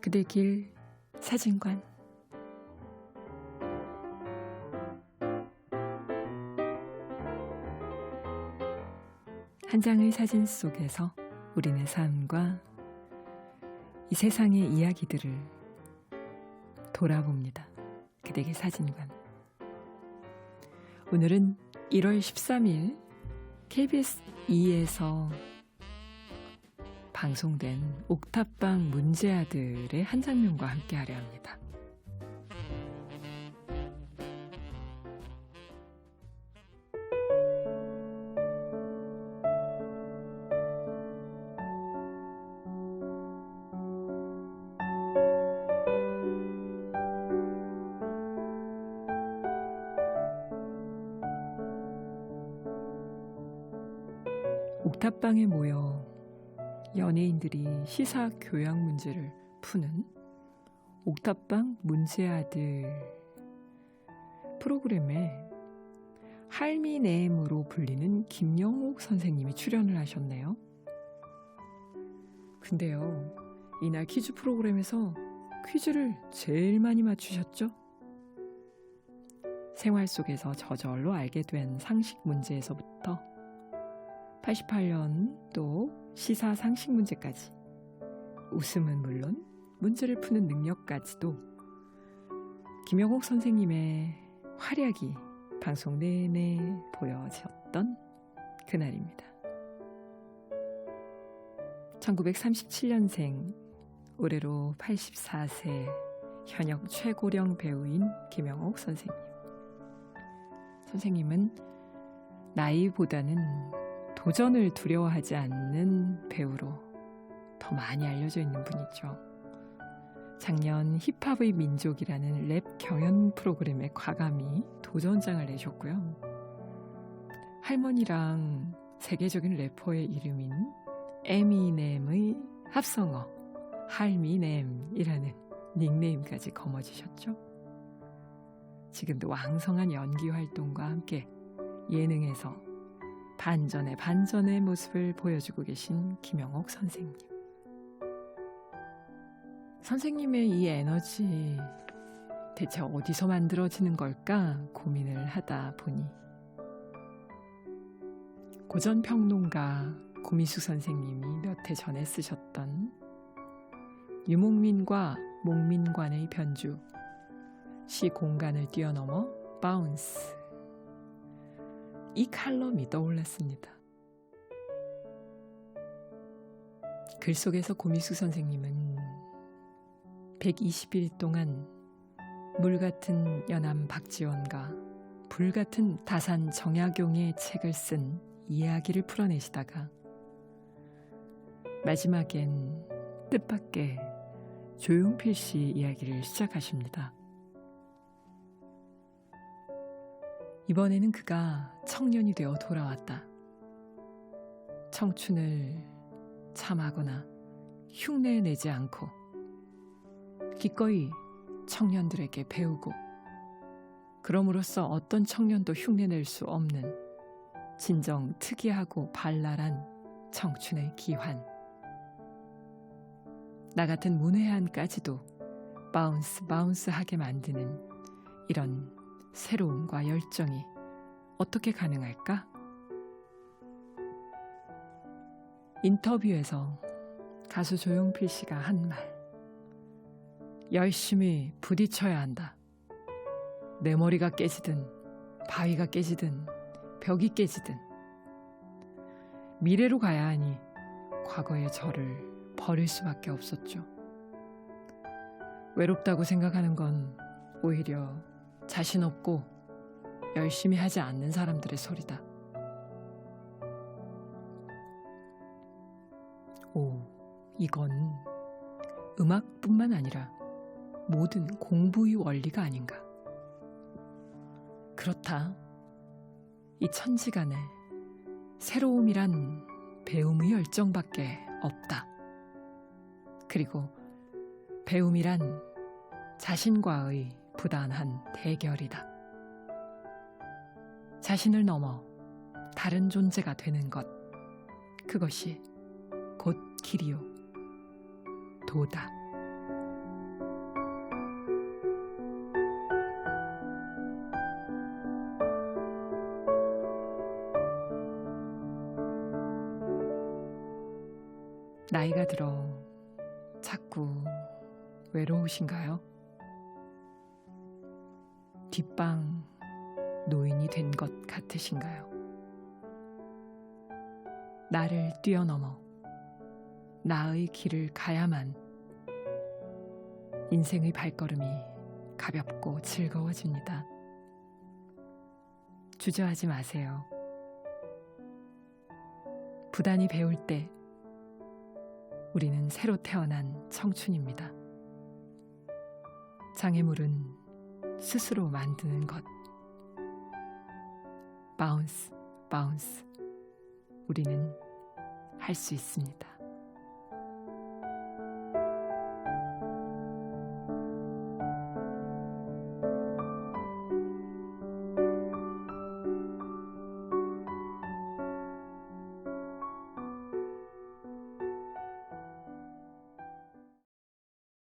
그대 길 사진관 한 장의 사진 속에서 우리네 삶과 이 세상의 이야기들을 돌아봅니다. 그대의 사진관. 오늘은 1월 13일 KBS 2에서 방송된 옥탑방 문제아들의 한 장면과 함께 하려 합니다. 옥탑방에 모여 연예인들이 시사 교양 문제를 푸는 옥탑방 문제아들 프로그램에 할미네임으로 불리는 김영옥 선생님이 출연을 하셨네요. 근데요, 이날 퀴즈 프로그램에서 퀴즈를 제일 많이 맞추셨죠? 생활 속에서 저절로 알게 된 상식 문제에서부터 88년 또 시사 상식 문제까지 웃음은 물론 문제를 푸는 능력까지도 김영옥 선생님의 활약이 방송 내내 보여졌던 그날입니다. 1937년생 올해로 84세 현역 최고령 배우인 김영옥 선생님. 선생님은 나이보다는 도전을 두려워하지 않는 배우로 더 많이 알려져 있는 분이죠. 작년 힙합의 민족이라는 랩 경연 프로그램에 과감히 도전장을 내셨고요. 할머니랑 세계적인 래퍼의 이름인 에미넴의 합성어 할미넴이라는 닉네임까지 거머쥐셨죠. 지금도 왕성한 연기 활동과 함께 예능에서 반전의 반전의 모습을 보여주고 계신 김영옥 선생님. 선생님의 이 에너지 대체 어디서 만들어지는 걸까 고민을 하다 보니 고전 평론가 고미숙 선생님이 몇 해 전에 쓰셨던 유목민과 목민관의 변주 시 공간을 뛰어넘어 바운스 이 칼럼이 떠올랐습니다. 글 속에서 고미숙 선생님은 120일 동안 물 같은 연암 박지원과 불 같은 다산 정약용의 책을 쓴 이야기를 풀어내시다가 마지막엔 뜻밖의 조용필 씨 이야기를 시작하십니다. 이번에는 그가 청년이 되어 돌아왔다. 청춘을 참하거나 흉내 내지 않고 기꺼이 청년들에게 배우고 그럼으로써 어떤 청년도 흉내낼 수 없는 진정 특이하고 발랄한 청춘의 기환. 나 같은 문외한까지도 바운스 바운스 하게 만드는 이런 새로움과 열정이 어떻게 가능할까? 인터뷰에서 가수 조용필 씨가 한 말. 열심히 부딪혀야 한다. 내 머리가 깨지든, 바위가 깨지든, 벽이 깨지든. 미래로 가야 하니 과거의 저를 버릴 수밖에 없었죠. 외롭다고 생각하는 건 오히려 자신 없고 열심히 하지 않는 사람들의 소리다. 오, 이건 음악뿐만 아니라 모든 공부의 원리가 아닌가. 그렇다. 이 천지간에 새로움이란 배움의 열정밖에 없다. 그리고 배움이란 자신과의 부단한 대결이다. 자신을 넘어 다른 존재가 되는 것. 그것이 곧 길이요. 도다. 나이가 들어 자꾸 외로우신가요? 뒷방 노인이 된 것 같으신가요? 나를 뛰어넘어 나의 길을 가야만 인생의 발걸음이 가볍고 즐거워집니다. 주저하지 마세요. 부단히 배울 때 우리는 새로 태어난 청춘입니다. 장애물은 스스로 만드는 것. 바운스, 바운스. 우리는 할 수 있습니다.